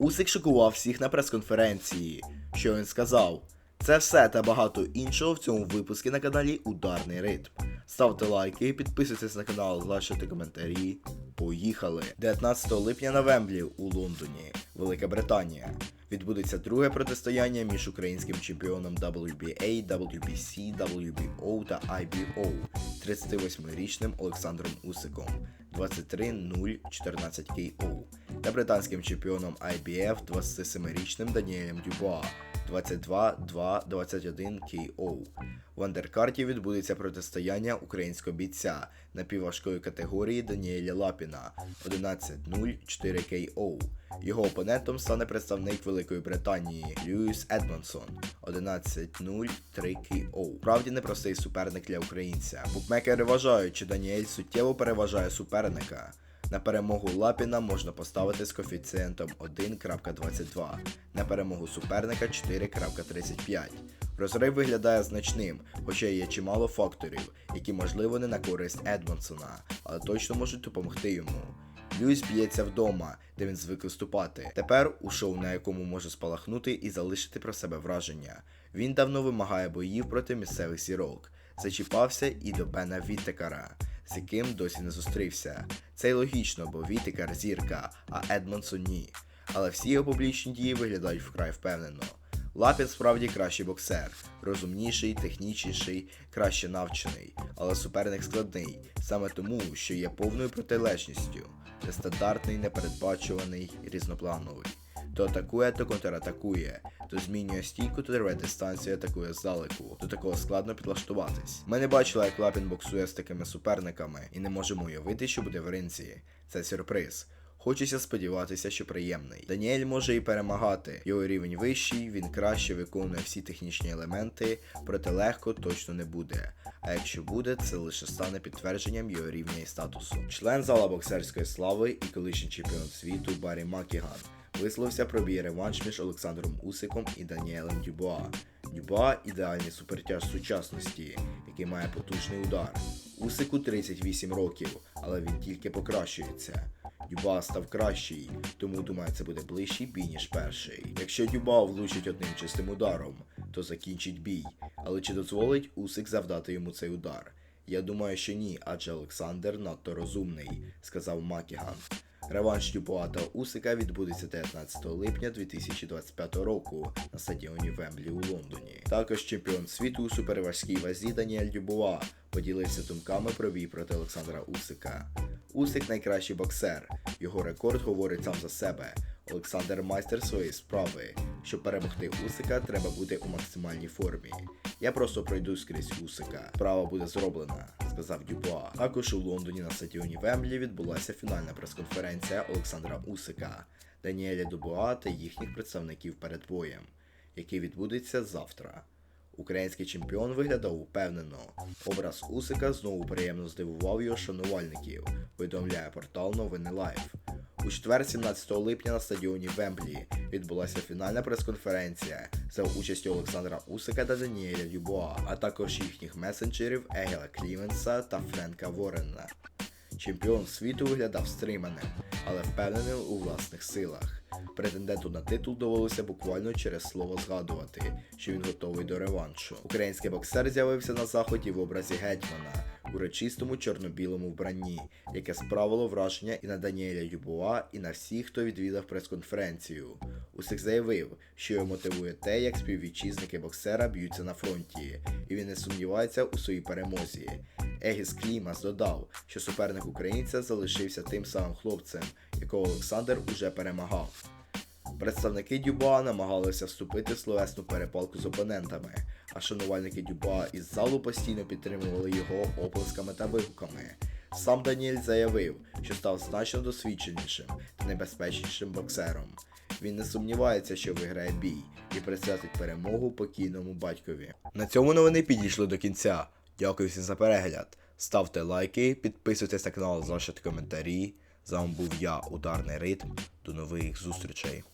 Усик шокував всіх на прес-конференції. Що він сказав? Це все та багато іншого в цьому випуску на каналі Ударний Ритм. Ставте лайки, підписуйтесь на канал, залишайте коментарі. Поїхали! 19 липня на Вемблі у Лондоні, Велика Британія. Відбудеться друге протистояння між українським чемпіоном WBA, WBC, WBO та IBO 38-річним Олександром Усиком 23-0-14 KO та британським чемпіоном IBF 27-річним Даніелем Дюбуа 22-2-21 KO. В андеркарті відбудеться протистояння українського бійця напівважкої категорії Даніеля Лапіна 11-0-4 KO. Його опонентом стане представник Великої Британії Льюіс Едмонсон 11-0-3 KO. Справді непростий суперник для українця. Букмекери вважають, що Даніель суттєво переважає суперника. На перемогу Лапіна можна поставити з коефіцієнтом 1.22, на перемогу суперника 4.35. Розрив виглядає значним, хоча є чимало факторів, які можливо не на користь Едмонсона, але точно можуть допомогти йому. Льюіс б'ється вдома, де він звик виступати. Тепер у шоу, на якому може спалахнути і залишити про себе враження. Він давно вимагає боїв проти місцевих зірок. Зачіпався і до Бена Віттекара, з яким досі не зустрівся. Це й логічно, бо Віттекар зірка, а Едмонсон ні. Але всі його публічні дії виглядають вкрай впевнено. Лапін справді кращий боксер, розумніший, технічніший, краще навчений, але суперник складний, саме тому, що є повною протилежністю, нестандартний, непередбачуваний різноплановий. То атакує, то контратакує, то змінює стійку, то рве дистанцію, атакує здалеку. До такого складно підлаштуватись. Ми не бачили, як Лапін боксує з такими суперниками, і не можемо уявити, що буде в ринці. Це сюрприз. Хочеться сподіватися, що приємний. Даніель може і перемагати. Його рівень вищий, він краще виконує всі технічні елементи, проте легко точно не буде. А якщо буде, це лише стане підтвердженням його рівня і статусу. Член зала боксерської слави і колишній чемпіон світу Барі Макіган висловився про бій реванш між Олександром Усиком і Даніелем Дюбуа. Дюбуа ідеальний супертяж сучасності, який має потужний удар. Усику 38 років, але він тільки покращується. Дюба став кращий, тому думаю, це буде ближчий бій, ніж перший. Якщо Дюба влучить одним чистим ударом, то закінчить бій. Але чи дозволить Усик завдати йому цей удар? Я думаю, що ні, адже Олександр надто розумний, сказав Макіган. Реванш Дюбуа та Усика відбудеться 19 липня 2025 року на стадіоні Вемблі у Лондоні. Також чемпіон світу у суперважкій вазі Даніель Дюбуа поділився думками про бій проти Олександра Усика. Усик найкращий боксер. Його рекорд говорить сам за себе. Олександр майстер своєї справи. Щоб перемогти Усика, треба бути у максимальній формі. Я просто пройду скрізь Усика. Справа буде зроблена, сказав Дюбуа. Також у Лондоні на стадіоні Вемблі відбулася фінальна прес-конференція Олександра Усика, Даніеля Дюбуа та їхніх представників перед боєм, який відбудеться завтра. Український чемпіон виглядав упевнено. Образ Усика знову приємно здивував його шанувальників, повідомляє портал Новини Лайф. У четвер, 17 липня на стадіоні Вемблі відбулася фінальна прес-конференція за участю Олександра Усика та Даніеля Дюбуа, а також їхніх месенджерів Егела Клівенса та Френка Ворена. Чемпіон світу виглядав стриманим, але впевненим у власних силах. Претенденту на титул довелося буквально через слово згадувати, що він готовий до реваншу. Український боксер з'явився на заході в образі гетьмана у речистому чорно-білому вбранні, яке справило враження і на Даніеля Дюбуа, і на всіх, хто відвідав прес-конференцію. Усик заявив, що його мотивує те, як співвітчизники боксера б'ються на фронті, і він не сумнівається у своїй перемозі. Егіс Клімас додав, що суперник українця залишився тим самим хлопцем, якого Олександр уже перемагав. Представники Дюбуа намагалися вступити в словесну перепалку з опонентами, а шанувальники Дюбуа із залу постійно підтримували його оплесками та вигуками. Сам Даніель заявив, що став значно досвідченішим та небезпечнішим боксером. Він не сумнівається, що виграє бій і присвятить перемогу покійному батькові. На цьому новини підійшли до кінця. Дякую всім за перегляд. Ставте лайки, підписуйтесь на канал, залишайте коментарі. З вами був я, Ударний Ритм. До нових зустрічей.